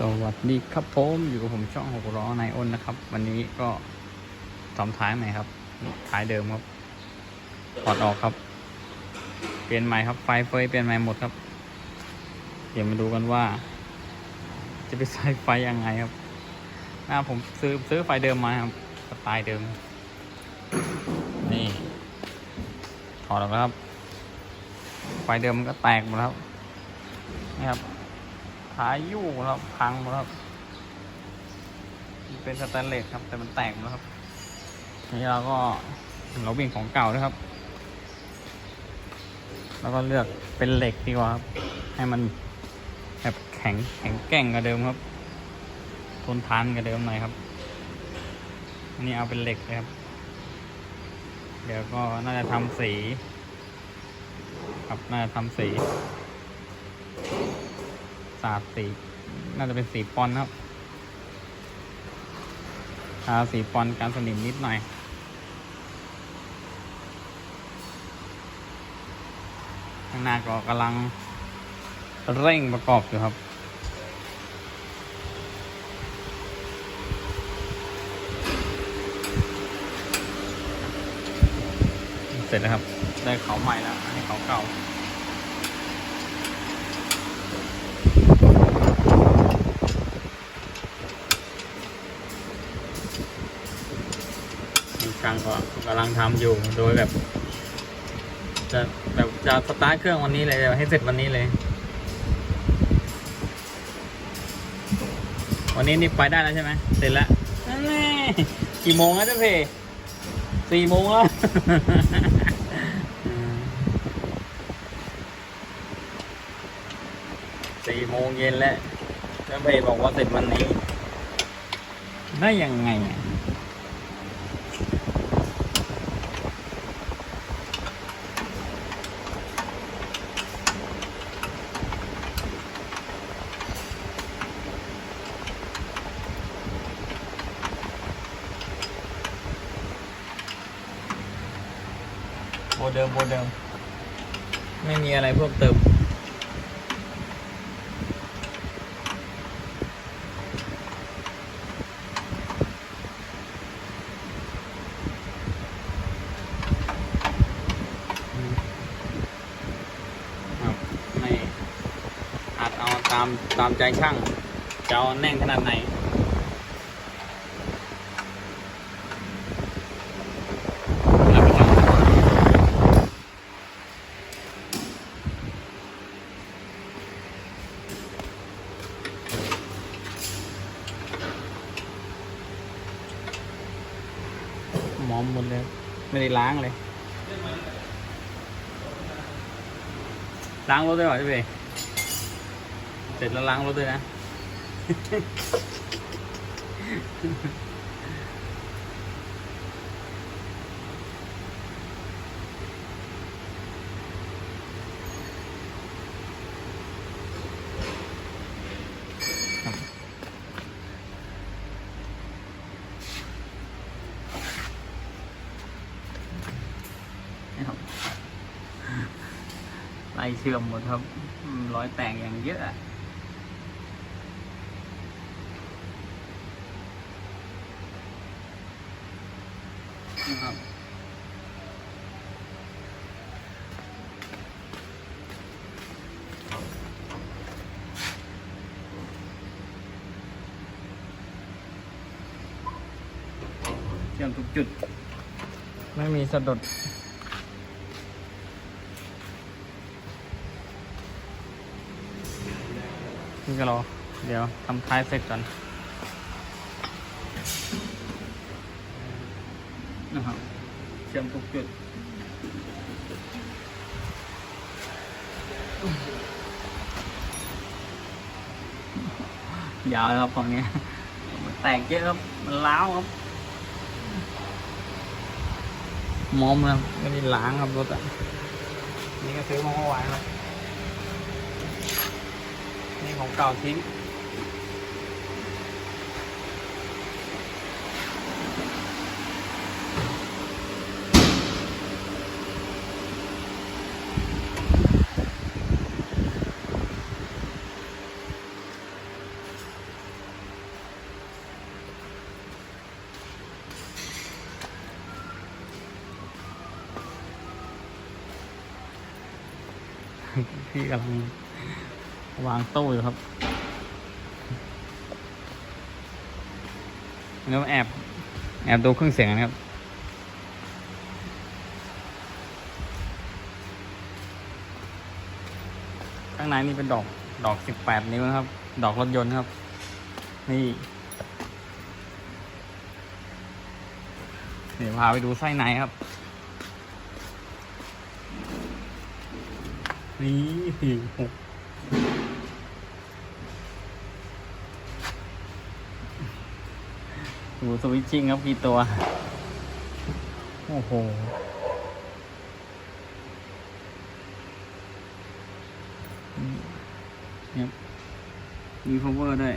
สวัสดีครับผมอยู่กับผมช่องหกล้อนายอ้นนะครับ วันนี้ก็ทำท้ายใหม่ครับ ท้ายเดิมครับถอดออกครับ เปลี่ยนใหม่ครับไฟเฟยเปลี่ยนใหม่หมดครับ เดี๋ยวมาดูกันว่า จะไปใส่ไฟยังไงครับ หน้าผมซื้อซื้อไฟเดิมมาครับสไตล์เดิม นี่ถอดออกแล้วครับ ไฟเดิมมันก็แตกหมดแล้วนี่ครับ ท้ายยู่แล้วพังหมดแล้วครับมันเป็นสแตนเลสครับ แต่มันแตกหมดแล้วครับนี่เราก็เราวิ่งของเก่าด้วยครับ แล้วก็เลือกเป็นเหล็กดีกว่าครับ ให้มันแบบแข็งแข็งแกร่งกว่าเดิมครับ ทนทานกว่าเดิมหน่อยครับ อันนี้เอาเป็นเหล็กเลยครับ เดี๋ยวก็น่าจะทำสี ครับน่าจะทำสี สาดสีน่าจะเป็นสีปอนครับทาสีปอนการสนิมนิดหน่อย ข้างหน้าก็กำลังเร่งประกอบอยู่ครับเสร็จแล้วครับ ได้เขาใหม่แล้วอันนี้เขาเก่า ก็กำลังทำอยู่โดยแบบ จะแบบจะสตาร์ทเครื่องวันนี้เลยให้เสร็จวันนี้เลย วันนี้นี่ไปได้แล้วใช่ไหมเสร็จแล้วนั่นแน่กี่โมงแล้วเจ้าเพสี่โมงแล้วสี่โมงเย็นแล้วเจ้าเพบอกว่าเสร็จวันนี้ ได้ยังไงอะ โมเดิมโมเดิม ไม่มีอะไรเพิ่มเติม ครับไม่อาจเอาตามตามใจช่างจะเอาแน่นขนาดไหน แล้วก็ต้องห มอมหมดเลย ไม่ได้ล้างเลย ล้างรถด้วยเหรอพี่เบเสร็จแล้วล้างรถด้วยนะ เชื่อมหมดครับรอยแตกอย่างเยอะอะนะครับเชื่อมทุกจุด ไม่มีสะดุด นี่ก็รอ เดี๋ยวทำท้ายเสร็จก่อนนะครับเชื่อมทุกจุดยาวครับฝั่งนี้แตกเยอะครับ มันล้าวครับมอมนะครับไม่ได้ล้างครับรถอะนี่ก็ซื้อมาเมื่อวานครับ นี่ของเก่าทิ้งพี่กำลัง วางตู้อยู่ครับแล้วแอบแอบดูเครื่องเสียงนะครับ ข้างในนี่เป็นดอกดอกสิบแปดนิ้วนะครับ ดอกรถยนต์ครับ นี่เดี๋ยวพาไปดูไส้ในครับ นี่โอ้ ดูสวิตชิ่งครับกี่ตัว โอ้โหครับมี power ด้วย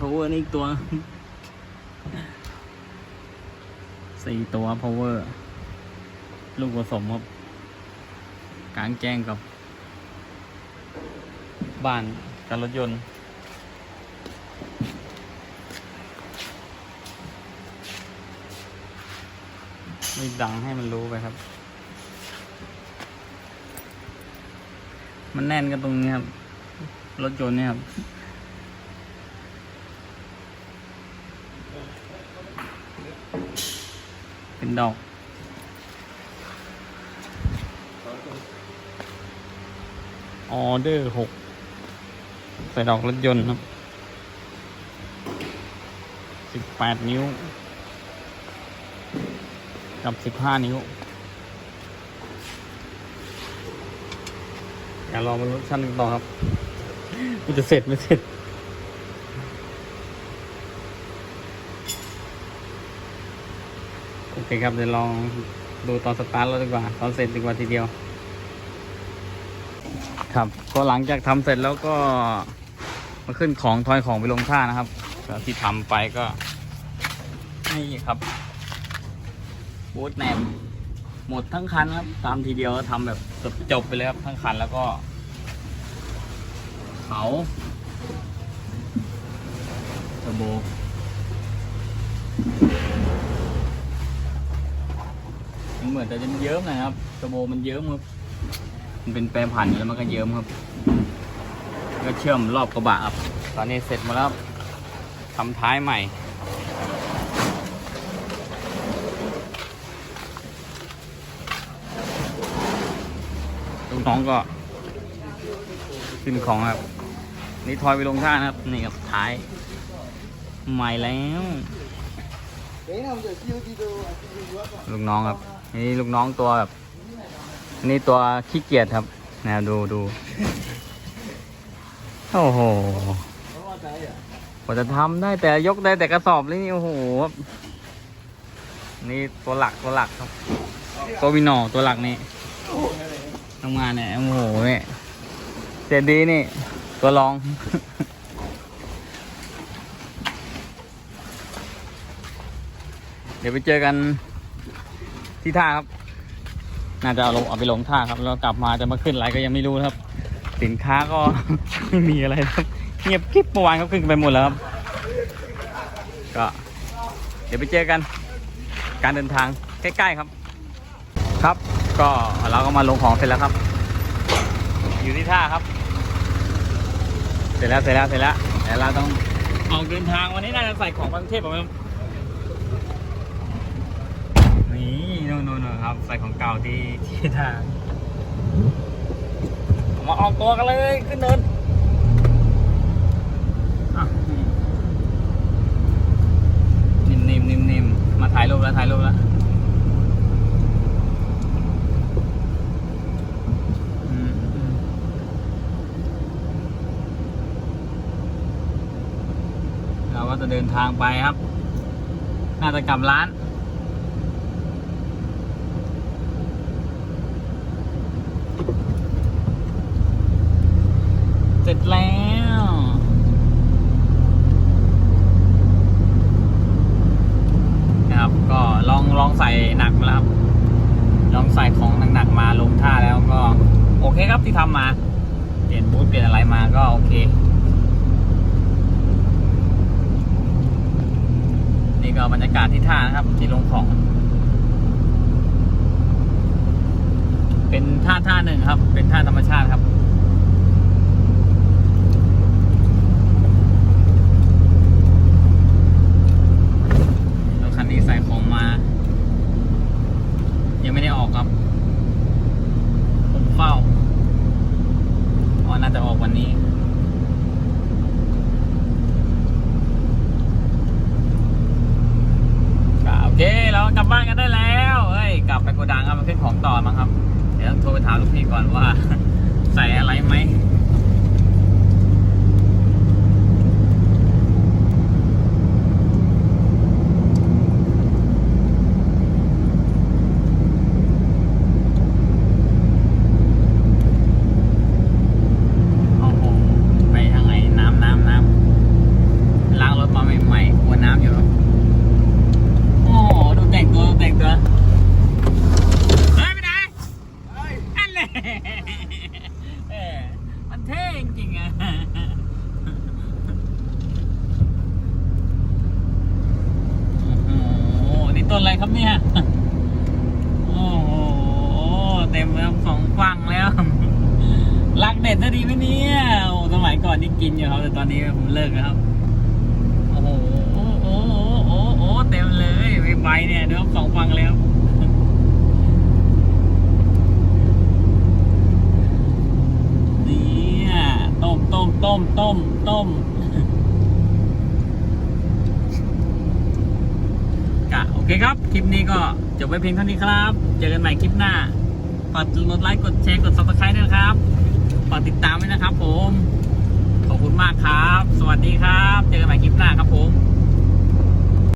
power นี่อีกตัว สี่ตัว power ลูกผสมครับกลางแจ้งกับ บ้านกับรถยนต์ ไม่ดังให้มันรู้ไปครับ มันแน่นกันตรงนี้ครับ รถยนต์เนี่ยครับเป็นดอกออเดอร์หกใส่ดอกรถยนต์ครับสิบแปดนิ้ว กับสิบห้านิ้วอย่ารอมาลุ้นชั้นกันต่อครับ มันจะเสร็จไม่เสร็จโอเคครับเดี๋ยวลองดูตอนสตาร์ทแล้วดีกว่า ตอนเสร็จดีกว่าทีเดียว ครับ ก็หลังจากทำเสร็จแล้วก็มาขึ้นของทอยของไปลงท่านะครับก็ที่ทำไปก็นี่ครับ บูทแนมหมดทั้งคันครับตามทีเดียวทำแบบจบไปเลยครับทั้งคันแล้วก็เขาเทอร์โบมันเหมือนแต่จะเยิ้มนะครับเทอร์โบมันเยิ้มครับมันเป็นแปรผันแล้วมันก็เยิ้มครับ ก็เชื่อมรอบกระบะครับตอนนี้เสร็จมาแล้วทำท้ายใหม่ ลูกน้องก็ขึ้นของครับ นี่ทอยไปลงท่านะครับ นี่ครับท้าย ใหม่แล้วลูกน้องครับ นี่ลูกน้องตัวแบบ นี่ตัวขี้เกียจครับนะดูดูโอ้โหกว่าจะทำได้แต่ยกได้แต่กระสอบเลยนี่โอ้โหนี่ตัวหลักตัวหลักครับตัววินอตัวหลักนี่ ทำงานเนี่ยโอ้โหเนี่ยเจ็ดดีนี่ ตัวรอง เดี๋ยวไปเจอกันที่ท่าครับ น่าจะเอาลงเอาไปลงท่าครับ แล้วกลับมาจะมาขึ้นอะไรก็ยังไม่รู้ครับ สินค้าก็ ไม่มีอะไรครับ เงียบกริบเมื่อวานเขาขึ้นไปหมดแล้วครับ ก็ เดี๋ยวไปเจอกัน การเดินทางใกล้ๆครับ ครับ ก็เราก็มาลงของเสร็จแล้วครับ อยู่ที่ท่าครับ เสร็จแล้วเสร็จแล้วเสร็จแล้วเดี๋ยวเราต้องออกเดินทางวันนี้น่าจะใส่ของกรุงเทพผมครับนี่นู่นนู่นนู่นครับ ใส่ของเก่าที่ที่ทางเอามาออกตัวกันเลยขึ้นเนินอะนิ่มนิ่มนิ่มนิ่มมาถ่ายรูปแล้วถ่ายรูปแล้วอืมอืมเราก็ จะเดินทางไปครับ น่าจะกลับร้าน เสร็จแล้วนะครับ ก็ลองลองใส่หนักมาแล้วครับ ลองใส่ของหนักๆมาลงท่าแล้วก็ โอเคครับที่ทำมา เปลี่ยนบูทเปลี่ยนอะไรมาก็โอเค นี่ก็บรรยากาศที่ท่านะครับ ที่ลงของ เป็นท่าท่าหนึ่งครับ เป็นท่าธรรมชาติครับ รถคันนี้ใส่ของมา ยังไม่ได้ออกครับ ผมเฝ้าอ๋อน่าจะออกวันนี้ ก็โอเคเรา กลับบ้านกันได้แล้วเอ้ย กลับไปโกดังครับมาขึ้นของต่อมั้งครับ เดี๋ยวต้องโทรไปถามลูกพี่ก่อนว่า ใส่อะไรไหม โอ้โห ไปทางไหนน้ำน้ำน้ำล้างรถมาใหม่ๆหัวน้ำอยู่ครับ โอ้โห ดูแต่งตัวดูแต่งตัว เฮ้ยไปไหนอันเลยเออมันเท่จริงๆอะ โอ้โห นี่ต้นอะไร ครับเนี่ย โอ้โห เต็มแล้วสองฟังแล้ว รักเด็ดจะดีไหมเนี่ย โอ้สมัยก่อนนี่กินอยู่ครับ แต่ตอนนี้ผมเลิกแล้วครับ โอ้โห โอ้โหโอ้โหโอ้โหเต็มเลยใบเนี่ยเดี๋ยวสองฟังแล้วเนี่ยต้มต้มต้มต้มต้ม โอเคครับ คลิปนี้ก็จบไว้เพียงเท่านี้ครับ เจอกันใหม่คลิปหน้า ฝากกดไลค์ กดแชร์ กดซับสไครต์ด้วยนะครับ ฝากติดตามไว้นะครับผม ขอบคุณมากครับ สวัสดีครับ เจอกันใหม่คลิปหน้าครับผม